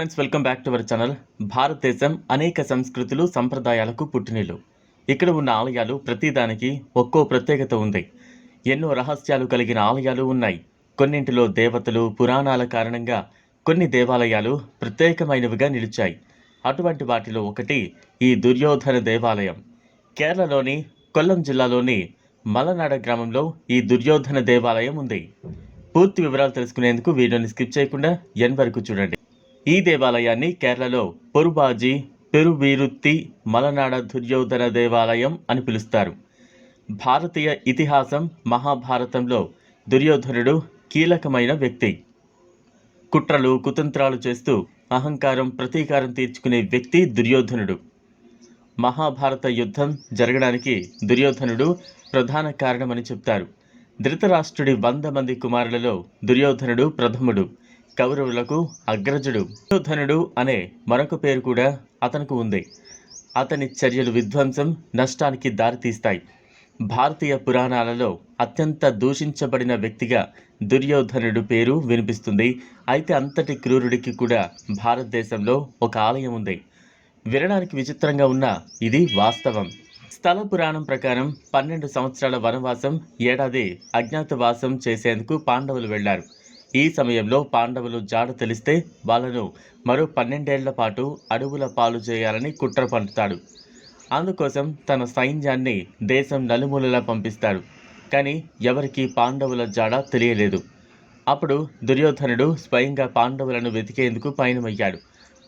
Friends welcome back to our channel భారతదేశం అనేక సంస్కృతులు సంప్రదాయాలకు పుట్టినిల్లు. ఇక్కడ ఉన్న ఆలయాలు ప్రతిదానికి ఒక్కో ప్రత్యేకత ఉంది. ఎన్నో రహస్యాలు కలిగిన ఆలయాలు ఉన్నాయి. కొన్నింటిలో దేవతలు పురాణాల కారణంగా కొన్ని దేవాలయాలు ప్రత్యేకమైనవిగా నిలిచాయి. అటువంటి వాటిలో ఒకటి ఈ దుర్యోధన దేవాలయం. కేరళలోని కొల్లం జిల్లాలోని మలనాడ గ్రామంలో ఈ దుర్యోధన దేవాలయం ఉంది. పూర్తి వివరాలు తెలుసుకునేందుకు వీడియోని స్కిప్ చేయకుండా ఎన్ వరకు చూడండి. ఈ దేవాలయాన్ని కేరళలో పొరుబాజీ పెరువీరుత్తి మలనాడ దుర్యోధన దేవాలయం అని పిలుస్తారు. భారతీయ ఇతిహాసం మహాభారతంలో దుర్యోధనుడు కీలకమైన వ్యక్తి. కుట్రలు కుతంత్రాలు చేస్తూ అహంకారం ప్రతీకారం తీర్చుకునే వ్యక్తి దుర్యోధనుడు. మహాభారత యుద్ధం జరగడానికి దుర్యోధనుడు ప్రధాన కారణమని చెప్తారు. ధృతరాష్ట్రుడి వంద మంది కుమారులలో దుర్యోధనుడు ప్రథముడు. కౌరవులకు అగ్రజుడు దుర్యోధనుడు అనే మరొక పేరు కూడా అతనికి ఉంది. అతని చర్యలు విధ్వంసం నష్టానికి దారితీస్తాయి. భారతీయ పురాణాలలో అత్యంత దూషించబడిన వ్యక్తిగా దుర్యోధనుడు పేరు వినిపిస్తుంది. అయితే అంతటి క్రూరుడికి కూడా భారతదేశంలో ఒక ఆలయం ఉంది. వినడానికి విచిత్రంగా ఉన్న ఇది వాస్తవం. స్థల పురాణం ప్రకారం పన్నెండు సంవత్సరాల వనవాసం ఏడాది అజ్ఞాతవాసం చేసేందుకు పాండవులు వెళ్ళారు. ఈ సమయంలో పాండవులు జాడ తెలిస్తే వాళ్ళను మరో పన్నెండేళ్ళ పాటు అడవుల పాలు చేయాలని కుట్ర పంపుతాడు అందుకోసం తన సైన్యాన్ని దేశం నలుమూలలా పంపిస్తాడు. కానీ ఎవరికి పాండవుల జాడ తెలియలేదు. అప్పుడు దుర్యోధనుడు స్వయంగా పాండవులను వెతికేందుకు పయనమయ్యాడు.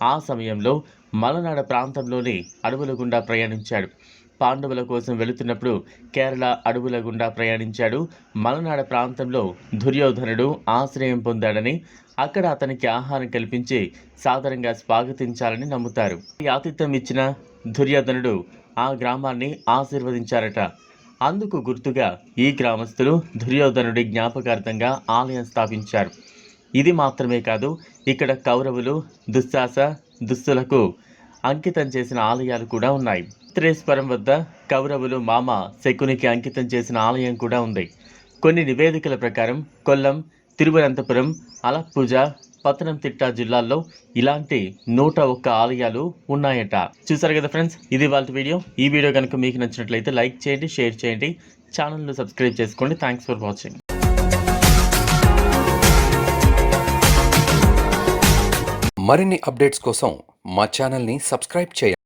ఆ సమయంలో మలనాడ ప్రాంతంలోని అడవుల గుండా ప్రయాణించాడు. పాండవుల కోసం వెళుతున్నప్పుడు కేరళ అడవుల గుండా ప్రయాణించాడు. మలనాడ ప్రాంతంలో దుర్యోధనుడు ఆశ్రయం పొందాడని అక్కడ అతనికి ఆహారం కల్పించి సాధారణంగా స్వాగతించాలని నమ్ముతారు. ఈ ఆతిథ్యం ఇచ్చిన దుర్యోధనుడు ఆ గ్రామాన్ని ఆశీర్వదించారట. అందుకు గుర్తుగా ఈ గ్రామస్తులు దుర్యోధనుడి జ్ఞాపకార్థంగా ఆలయం స్థాపించారు. ఇది మాత్రమే కాదు ఇక్కడ కౌరవులు దుశ్శాస దుస్తులకు అంకితం చేసిన ఆలయాలు కూడా ఉన్నాయి. త్రేశ్వరం వద్ద కౌరవులు మామ శకునికి అంకితం చేసిన ఆలయం కూడా ఉంది. కొన్ని నివేదికల ప్రకారం కొల్లం తిరువనంతపురం అలప్పూజ పతనంతిట్ట జిల్లాల్లో ఇలాంటి నూట ఒక్క ఆలయాలు ఉన్నాయట. చూసారు కదా ఫ్రెండ్స్? ఇది వాళ్ళ వీడియో. ఈ వీడియో కనుక మీకు నచ్చినట్లయితే లైక్ చేయండి షేర్ చేయండి. ఛానల్ను సబ్స్క్రైబ్ చేసుకోండి. థ్యాంక్స్ ఫర్ వాచింగ్ మరిన్ని అప్డేట్స్ కోసం మా ఛానల్ని సబ్స్క్రైబ్ చేయండి.